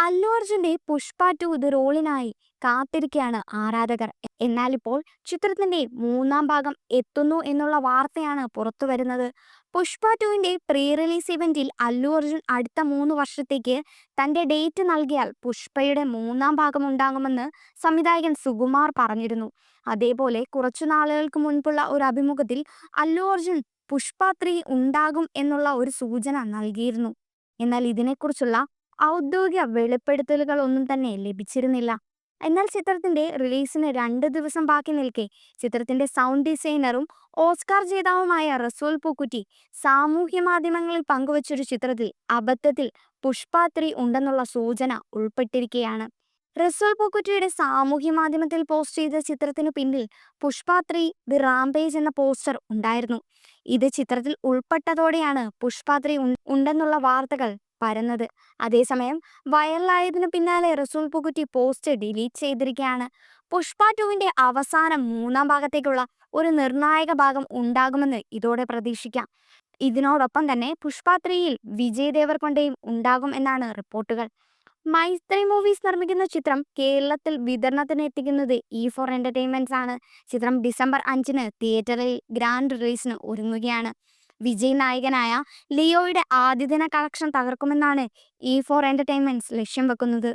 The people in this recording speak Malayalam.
അല്ലു അർജുന്റെ പുഷ്പ ടു ദ റോളിനായി കാത്തിരിക്കുകയാണ് ആരാധകർ. എന്നാൽ ഇപ്പോൾ ചിത്രത്തിന്റെ മൂന്നാം ഭാഗം എത്തുന്നു എന്നുള്ള വാർത്തയാണ് പുറത്തു വരുന്നത്. പുഷ്പ ടുവിന്റെ പ്രീ റിലീസ് ഇവന്റിൽ അല്ലു അർജുൻ അടുത്ത മൂന്ന് വർഷത്തേക്ക് തന്റെ ഡേറ്റ് നൽകിയാൽ പുഷ്പയുടെ മൂന്നാം ഭാഗം ഉണ്ടാകുമെന്ന് സംവിധായകൻ സുകുമാർ പറഞ്ഞിരുന്നു. അതേപോലെ കുറച്ചു നാളുകൾക്ക് മുൻപുള്ള ഒരു അഭിമുഖത്തിൽ അല്ലു അർജുൻ പുഷ്പ ത്രീ ഉണ്ടാകും എന്നുള്ള ഒരു സൂചന നൽകിയിരുന്നു. എന്നാൽ ഇതിനെക്കുറിച്ചുള്ള ഔദ്യോഗിക വെളിപ്പെടുത്തലുകൾ ഒന്നും തന്നെ ലഭിച്ചിരുന്നില്ല. എന്നാൽ ചിത്രത്തിന്റെ റിലീസിന് രണ്ട് ദിവസം ബാക്കി നിൽക്കെ. ചിത്രത്തിന്റെ സൗണ്ട് ഡിസൈനറും ഓസ്കാർ ജേതാവുമായ റസൂൽ പൂക്കുറ്റി സാമൂഹ്യ മാധ്യമങ്ങളിൽ പങ്കുവച്ചൊരു ചിത്രത്തിൽ അബദ്ധത്തിൽ പുഷ്പാത്രി ത്രീ ഉണ്ടെന്നുള്ള സൂചന ഉൾപ്പെട്ടിരിക്കുകയാണ് റസൂൽ പൂക്കുറ്റിയുടെ സാമൂഹ്യ മാധ്യമത്തിൽ പോസ്റ്റ് ചെയ്ത ചിത്രത്തിനു പിന്നിൽ പുഷ്പാത്രി ത്രീ ദി റാംപേജ് എന്ന പോസ്റ്റർ ഉണ്ടായിരുന്നു. ഇത് ചിത്രത്തിൽ ഉൾപ്പെട്ടതോടെയാണ് പുഷ്പാത്രി ത്രീ ഉണ്ടെന്നുള്ള വാർത്തകൾ പരന്നത്. അതേസമയം വൈറലായതിനു പിന്നാലെ റസൂൽ പുകുറ്റി പോസ്റ്റ് ഡിലീറ്റ് ചെയ്തിരിക്കുകയാണ് പുഷ്പ ടുവിന്റെ അവസാനം മൂന്നാം ഭാഗത്തേക്കുള്ള ഒരു നിർണായക ഭാഗം ഉണ്ടാകുമെന്ന് ഇതോടെ പ്രതീക്ഷിക്കാം. ഇതിനോടൊപ്പം തന്നെ പുഷ്പ ത്രീയിൽ വിജയ് ദേവർകൊണ്ടയും ഉണ്ടാകും എന്നാണ് റിപ്പോർട്ടുകൾ. മൈത്രി മൂവീസ് നിർമ്മിക്കുന്ന ചിത്രം കേരളത്തിൽ വിതരണത്തിന് എത്തിക്കുന്നത് ഇ ഫോർ എന്റർടൈൻമെന്റ്സ് ആണ്. ചിത്രം ഡിസംബർ അഞ്ചിന് തിയേറ്ററിൽ ഗ്രാൻഡ് റിലീസിന് ഒരുങ്ങുകയാണ്. വിജയ് നായകനായ ലിയോയുടെ ആദ്യദിന കളക്ഷൻ തകർക്കുമെന്നാണ് ഇ ഫോർ എന്റർടൈൻമെന്റ്സ് ലക്ഷ്യം വെക്കുന്നത്.